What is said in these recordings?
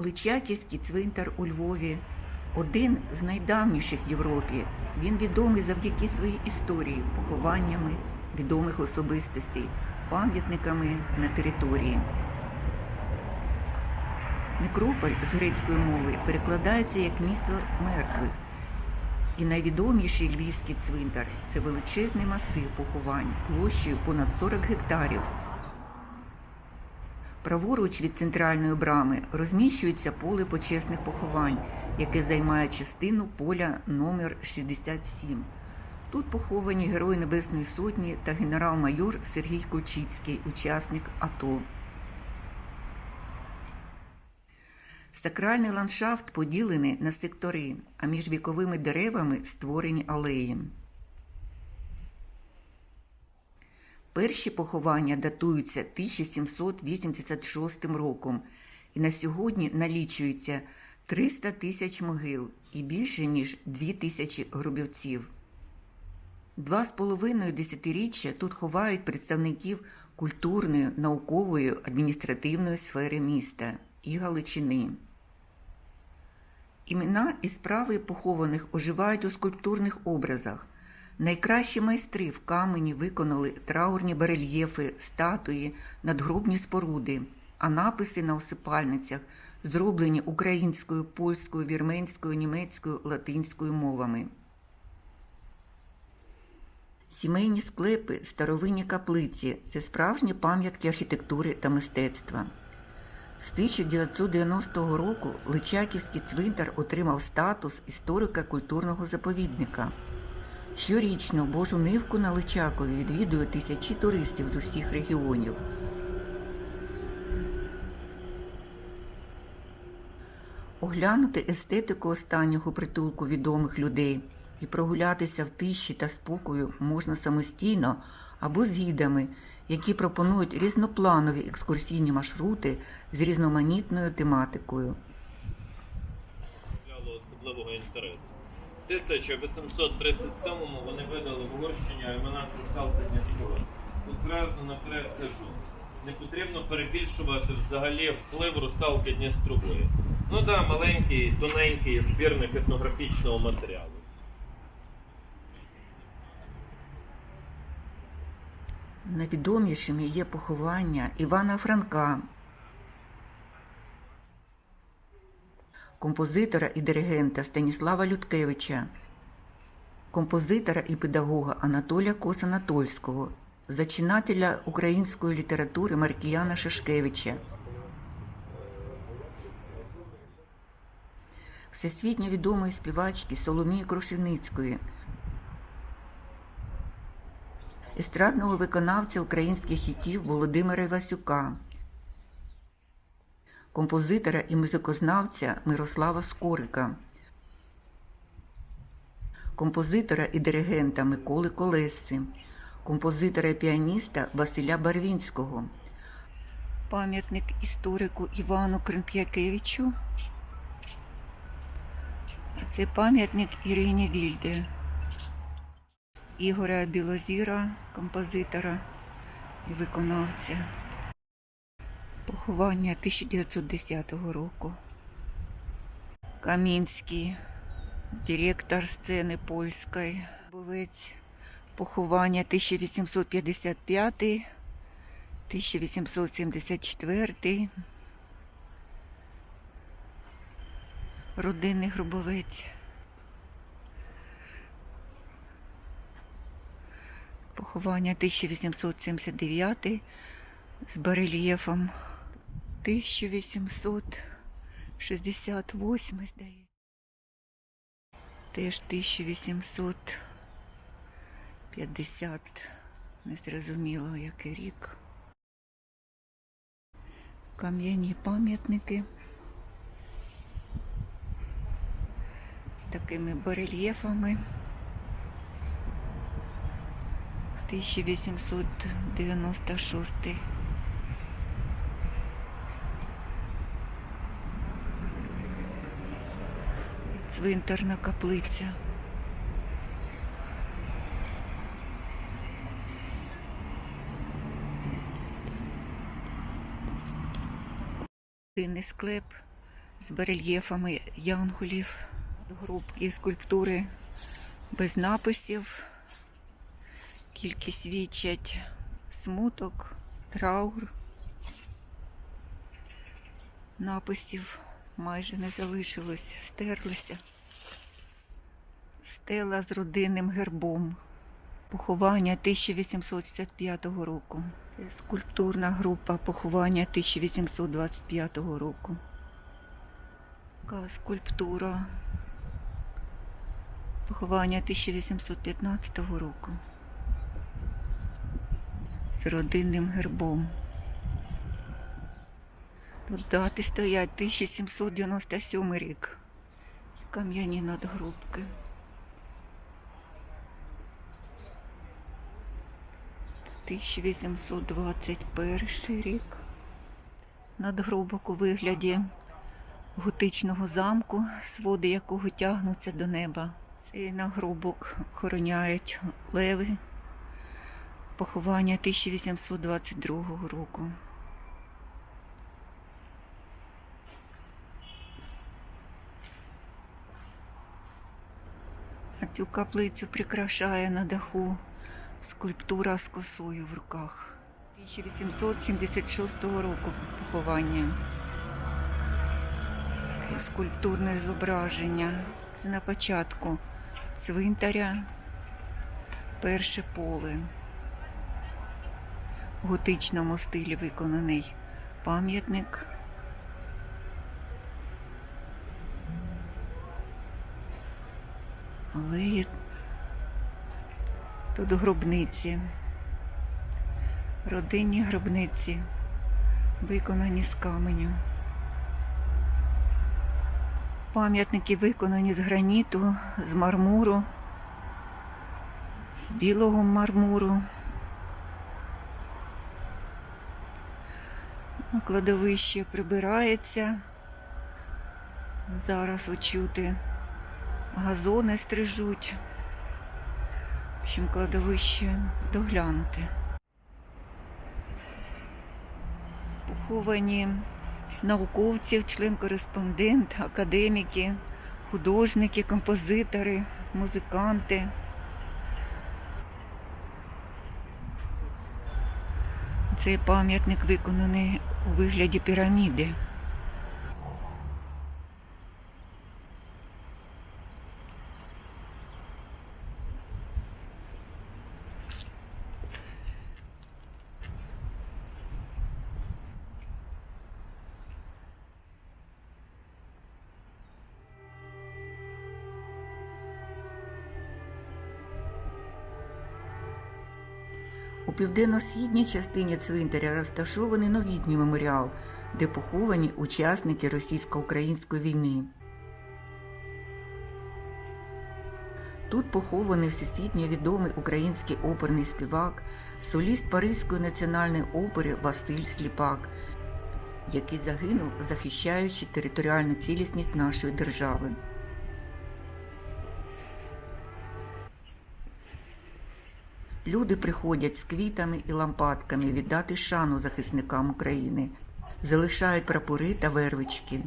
Личаківський цвинтар у Львові один з найдавніших в Європі. Він відомий завдяки своїй історії, похованнями відомих особистостей, пам'ятниками на території. Некрополь з грецької мови перекладається як місто мертвих. І найвідоміший львівський цвинтар це величезний масив поховань площею понад 40 гектарів. Праворуч від центральної брами розміщується поле почесних поховань, яке займає частину поля номер 67. Тут поховані Герой Небесної Сотні та генерал-майор Сергій Кульчицький, учасник АТО. Сакральний ландшафт поділений на сектори, а між віковими деревами створені алеї. Перші поховання датуються 1786 роком, і на сьогодні налічується 300 тисяч могил і більше ніж 2 тисячі гробівців. Два з половиною десятиріччя тут ховають представників культурної, наукової, адміністративної сфери міста і Галичини. Імена і справи похованих оживають у скульптурних образах. Найкращі майстри в камені виконали траурні барельєфи, статуї, надгробні споруди, а написи на осипальницях зроблені українською, польською, вірменською, німецькою, латинською мовами. Сімейні склепи, старовинні каплиці це справжні пам'ятки архітектури та мистецтва. З 1990 року Личаківський цвинтар отримав статус історико культурного заповідника. Щорічно Божу нивку на Личакові відвідує тисячі туристів з усіх регіонів. Оглянути естетику останнього притулку відомих людей і прогулятися в тиші та спокою можна самостійно або з гідами, які пропонують різнопланові екскурсійні маршрути з різноманітною тематикою. особливого інтересу. В 1837-му вони видали в Угорщині альманах русалки Дністрове. Тут зразу наперед кажу, не потрібно перебільшувати взагалі вплив русалки Дністрової. Ну так, маленький, тоненький збірник етнографічного матеріалу. Найвідомішими є поховання Івана Франка, композитора і диригента Станіслава Людкевича, композитора і педагога Анатолія Косанатольського, зачинателя української літератури Маркіяна Шишкевича. Всесвітньо відомої співачки Соломії Крушеницької, естрадного виконавця українських хітів Володимира Івасюка, композитора і музикознавця Мирослава Скорика, композитора і диригента Миколи Колеси, композитора і піаніста Василя Барвінського, пам'ятник історику Івану Кринкякевичу. Це пам'ятник Ірині Вільде. Ігоря Білозіра, композитора і виконавця. Поховання 1910 року. Камінський, директор сцени польської. Бовець. Поховання 1855, 1874. Родинний гробовець. Поховання 1879 з барельєфом 1868, здається. Теж 1850, незрозуміло який рік. Кам'яні пам'ятники з такими барельєфами. 1896. Цвинтарна каплиця. Тинний склеп з барельєфами янголів, груп і скульптури без написів, які свідчать смуток, траур. Написів майже не залишилось, стерлися. Стела з родинним гербом. Поховання 1865 року. Це скульптурна група поховання 1825 року. Така скульптура. Поховання 1815 року. З родинним гербом. Дати стоять 1797 рік. Кам'яні надгробки. 1821 рік. Надгробок у вигляді готичного замку, своди якого тягнуться до неба. Цей нагробок охороняють леви. Поховання 1822 року. Цю каплицю прикрашає на даху скульптура з косою в руках. 1876 року поховання. Таке скульптурне зображення. Це на початку цвинтаря, перше поле. В готичному стилі виконаний пам'ятник. Але Тут гробниці, родинні гробниці, виконані з каменю. Пам'ятники виконані з граніту, з мармуру, з білого мармуру. Кладовище прибирається. Зараз очути газони стрижуть. В общем, кладовище доглянути. Поховані науковці, член-кореспондент, академіки, художники, композитори, музиканти. Цей пам'ятник виконаний у вигляді піраміди. У південно-східній частині цвинтаря розташований новітній меморіал, де поховані учасники російсько-української війни. Тут похований всесвітньо відомий український оперний співак, соліст Паризької національної опери Василь Сліпак, який загинув, захищаючи територіальну цілісність нашої держави. Люди приходять з квітами і лампадками віддати шану захисникам України, залишають прапори та вервички.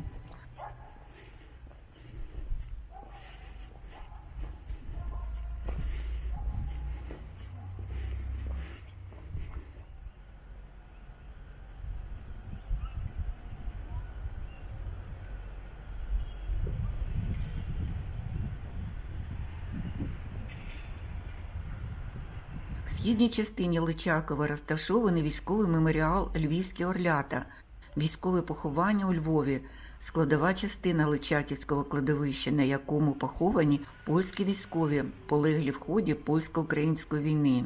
Східній частині Личакова розташований військовий меморіал Львівські Орлята, військове поховання у Львові, складова частина Личаківського кладовища, на якому поховані польські військові, полеглі в ході польсько-української війни.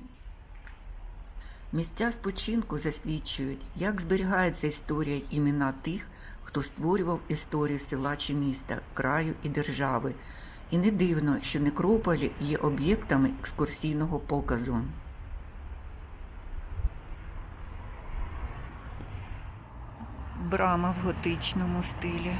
Місця спочинку засвідчують, як зберігається історія імена тих, хто створював історію села чи міста, краю і держави. І не дивно, що некрополі є об'єктами екскурсійного показу. Брама в готичному стилі.